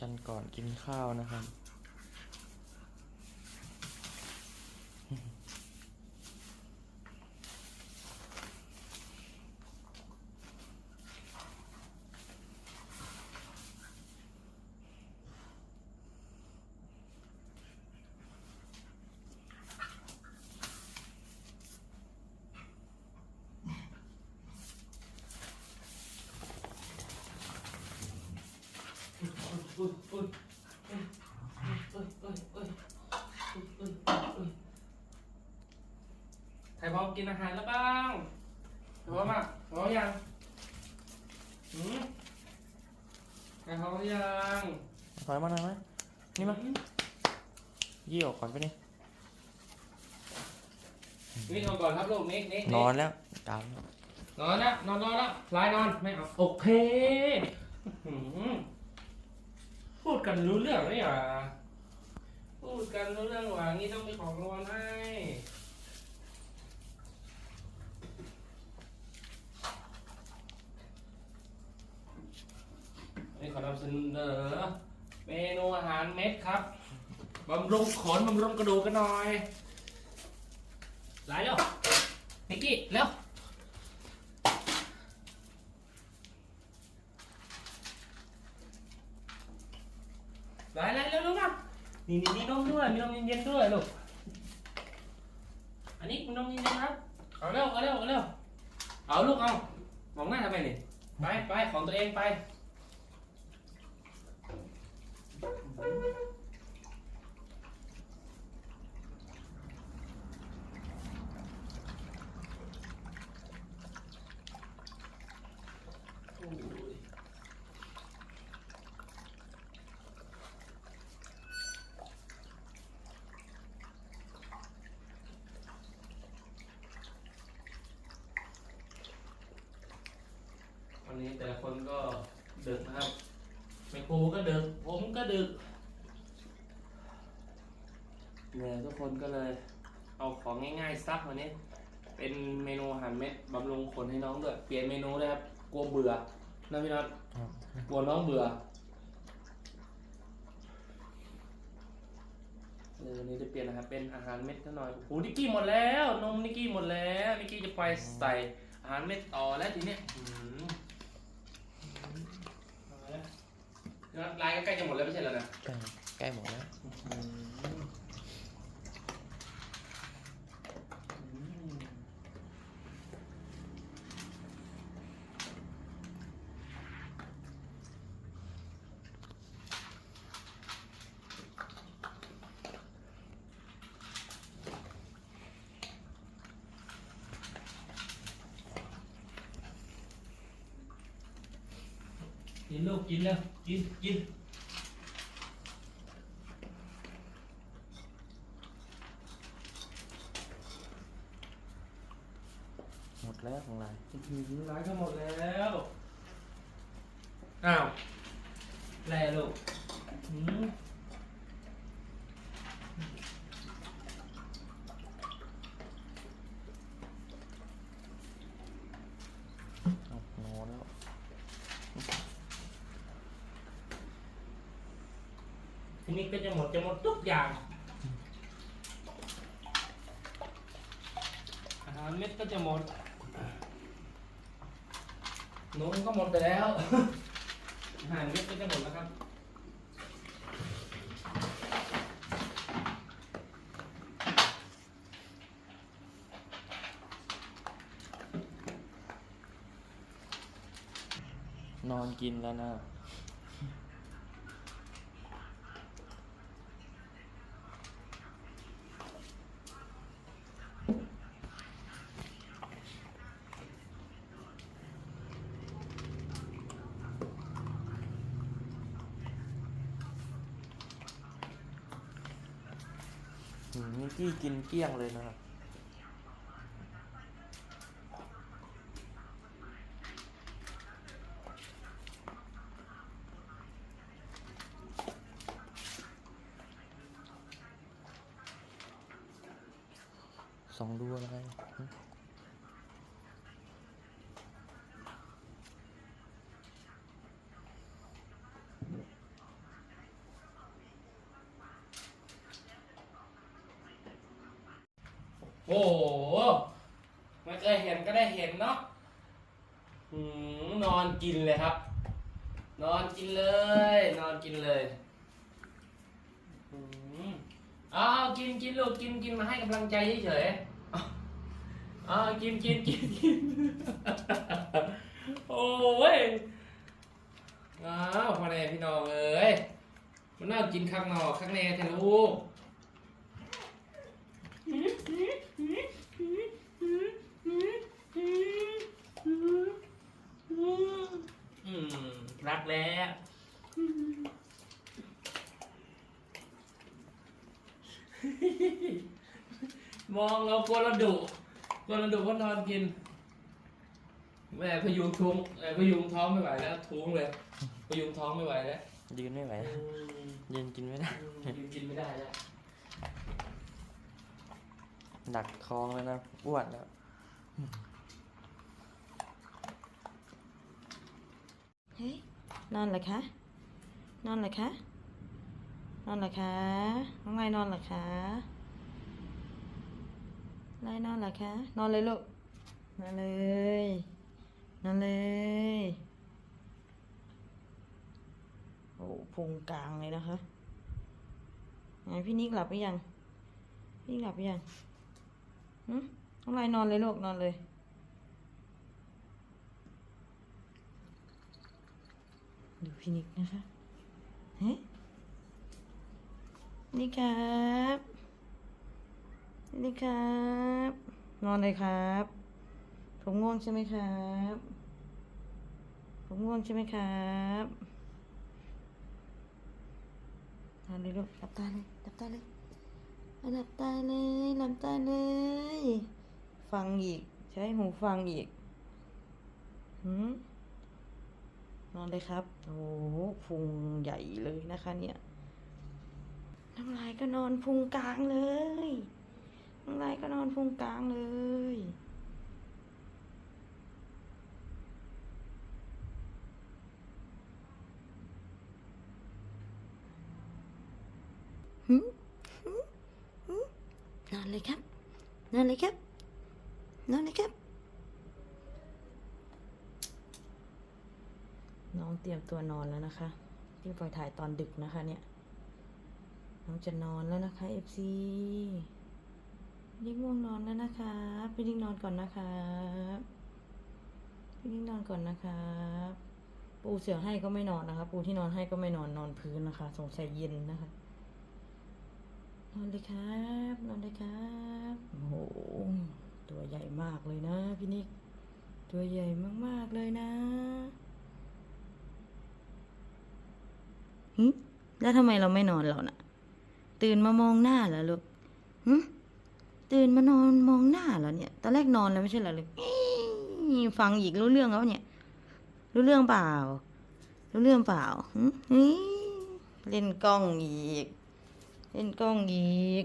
กันก่อนกินข้าวนะครับ ไทยพร้อมกินอาหารแล้วบ้างพร้อมอะพร้อมยังหืมไทยพร้อมยังถอยมาหน่อยไหมนี่มายี่ออกก่อนไปนี่นี่นอนก่อนครับลูกนิกนิกนอนแล้วตามนอนนะนอนนอนแล้วลายนอนไม่เอาโอเค กันรู้เรื่องไหมอะพูดกันรู้เรื่องว่างี้ต้องมีของรางวัลให้นี่ขอนำเสนอเมนูอาหารเม็ดครับบำรุงขนบำรุงกระดูกกันหน่อยไล่เร็วนิกกี้เร็ว ไปเลยเร็วๆ นี่นี่นี่นมด้วย มีนมเย็นๆด้วยลูก อันนี้มีนมเย็นๆครับ เอาเร็วเอาเร็วเอาเร็ว เอาลูกเอามองหน้าทำไมนี่ไปไปของตัวเองไป โอ้ย วั นี้แต่ละคนก็ดึกนะครับแม่ครูก็ดึก ผมก็ดึกเหนื่อยทุกคนก็เลย เอาของง่ายๆซักวันนี้ เป็นเมนูอาหารเม็ดบำรุงขนให้น้องด้วย เปลี่ยนเมนูเลยครับ กลัวเบื่อนะพี่น็อตกลัวน้องเบื่อเลยวันนี้จะเปลี่ยนนะครับเป็นอาหารเม็ดซะหน่อยโอ้นิกกี้หมดแล้ว นมนิกกี้หมดแล้ว นิกกี้จะไปใส่อาหารเม็ดต่อแล้วทีเนี้ยอื้อหือเอาละเดี๋ยวนะลายก็ ใกล้จะหมดแล้วไม่ใช่เหรอนะใกล้ใกล้หมดแล้วกินลูกกินแล้วกินกิน หมดแล้วของลายอื้อหือร้านก็หมดแล้วอ้าวแล่ลูกอื้อหือเอานอนแล้วทีนี้ก็จะหมดจะหมดทุกอย่าง อาหารเม็ดก็จะหมด นมก็หมดไปแล้วอาหารเม็ดก็จะหมดแล้วครับนอนกินแล้วนะ มนิกกี้กินเกลี้ยงเลยนะครับ สองดูอะไร โอ้โหไม่เคยเห็นก็ได้เห็นเนาะหืมนอนกินเลยครับ นอนกินเลย นอนกินเลยหืมเอาเอากินกินลูกกินกินมาให้กำลังใจเฉยๆเอาเอากินกินกินกิน โอ้ยอ้าวพ่อแน่พี่น้องเอ้ยมันน่ากินข้างนอกข้างในแทนลูก อืม รักแล้วมองเรากลัวเราดุกลัวเราดุเพราะนอนกิน แม่พยุงทุงเอ่อพยุงท้องไม่ไหวแล้วทุงเลยพยุงท้องไม่ไหวแล้วยืนไม่ไหวอืมยืนกินไม่ได้ยืนกินไม่ได้แล้วดักคองแล้วนะอ้วนแล้วเฮ้ย นอนเหรอคะ นอนเหรอคะ นอนเหรอคะ น้องไงนอนเหรอคะไล่นอนเหรอคะ นอนเลยลูก นอนเลย นอนเลย โอ้พุงกลางเลยนะคะไหนพี่นิกหลับหรือยัง พี่นิกหลับหรือยังหึน้องไงนอนเลยลูกนอนเลย ดูพี่นิกนะคะเฮ้นี่ครับ นี่ครับ นอนเลยครับ ผมง่วงใช่ไหมครับ ผมง่วงใช่ไหมครับนอนเลยลูกหลับตาเลยหลับตาเลยหลับตาเลยหลับตาเลย ฟังอีก ใช้หูฟังอีกหืม นอนเลยครับ โอ้โหพุงใหญ่เลยนะคะเนี่ย น้ำลายก็นอนพุงกลางเลย น้ำลายก็นอนพุงกลางเลย นอนเลยครับ นอนเลยครับ นอนเลยครับ น้องเตรียมตัวนอนแล้วนะคะพี่ปล่อยถ่ายตอนดึกนะคะเนี่ย น้องจะนอนแล้วนะคะ FC พี่ง่วงนอนแล้วนะคะพี่นิ่งนอนก่อนนะคะพี่นิ่งนอนก่อนนะคะปูเสือให้ก็ไม่นอนนะคะ ปูที่นอนให้ก็ไม่นอนนอนพื้นนะคะ สงสัยเย็นนะคะ นอนเลยครับ นอนเลยครับโอ้โหตัวใหญ่มากเลยนะพี่นิกตัวใหญ่มากๆเลยนะ หึแล้วทำไมเราไม่นอนเราน่ะ ตื่นมามองหน้าเหรอลูกหึตื่นมานอนมองหน้าเหรอเนี่ย ตอนแรกนอนแล้วไม่ใช่เหรอลูกฟังอีกรู้เรื่องแล้วเนี่ย รู้เรื่องเปล่า รู้เรื่องเปล่าหึเล่นกล้องอีก เล่นกล้องอีก